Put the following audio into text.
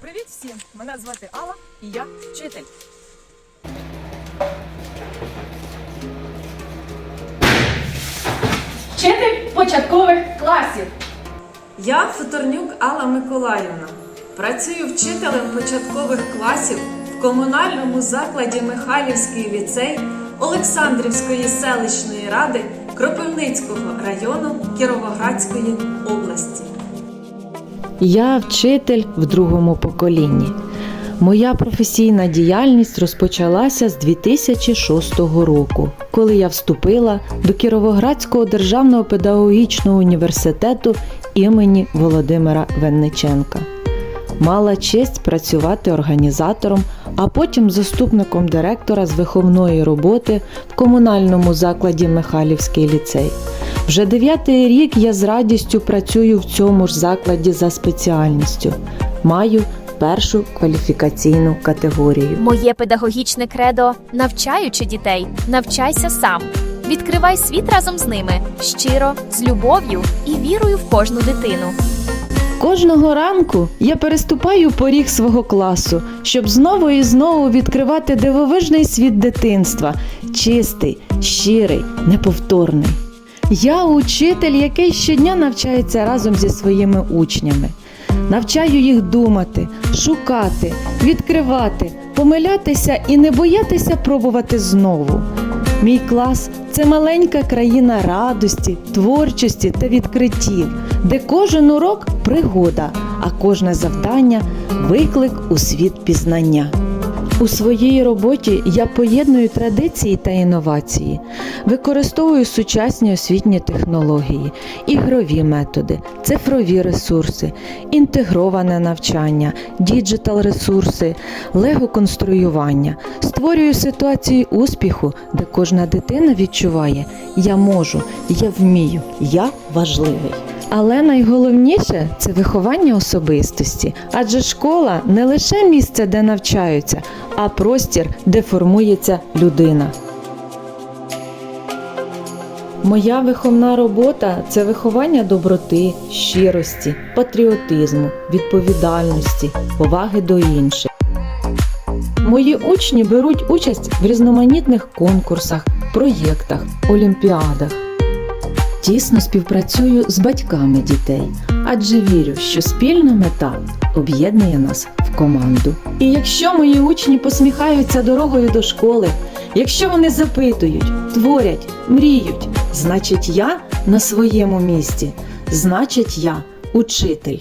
Привіт всім! Мене звати Алла і я вчитель. Вчитель початкових класів. Я Федорнюк Алла Миколаївна. Працюю вчителем початкових класів в комунальному закладі Михайлівський ліцей Олександрівської селищної ради Кропивницького району Кіровоградської області. Я вчитель в другому поколінні. Моя професійна діяльність розпочалася з 2006 року, коли я вступила до Кіровоградського державного педагогічного університету імені Володимира Венниченка. Мала честь працювати організатором, а потім заступником директора з виховної роботи в комунальному закладі Михайлівський ліцей. Вже дев'ятий рік я з радістю працюю в цьому ж закладі за спеціальністю. Маю першу кваліфікаційну категорію. Моє педагогічне кредо навчаючи дітей, навчайся сам. Відкривай світ разом з ними щиро, з любов'ю і вірою в кожну дитину. Кожного ранку я переступаю поріг свого класу, щоб знову і знову відкривати дивовижний світ дитинства, чистий, щирий, неповторний. Я учитель, який щодня навчається разом зі своїми учнями. Навчаю їх думати, шукати, відкривати, помилятися і не боятися пробувати знову. Мій клас це маленька країна радості, творчості та відкриттів, де кожен урок пригода, а кожне завдання виклик у світ пізнання. У своїй роботі я поєдную традиції та інновації, використовую сучасні освітні технології, ігрові методи, цифрові ресурси, інтегроване навчання, діджитал ресурси, лего-конструювання, створюю ситуації успіху, де кожна дитина відчуває Я можу, я вмію, я важливий. Але найголовніше це виховання особистості, адже школа не лише місце, де навчаються, а простір, де формується людина. Моя виховна робота це виховання доброти, щирості, патріотизму, відповідальності, поваги до інших. Мої учні беруть участь в різноманітних конкурсах, проєктах, олімпіадах. Тісно співпрацюю з батьками дітей, адже вірю, що спільна мета об'єднує нас в команду. І якщо мої учні посміхаються дорогою до школи, якщо вони запитують, творять, мріють, значить я на своєму місці, значить я учитель.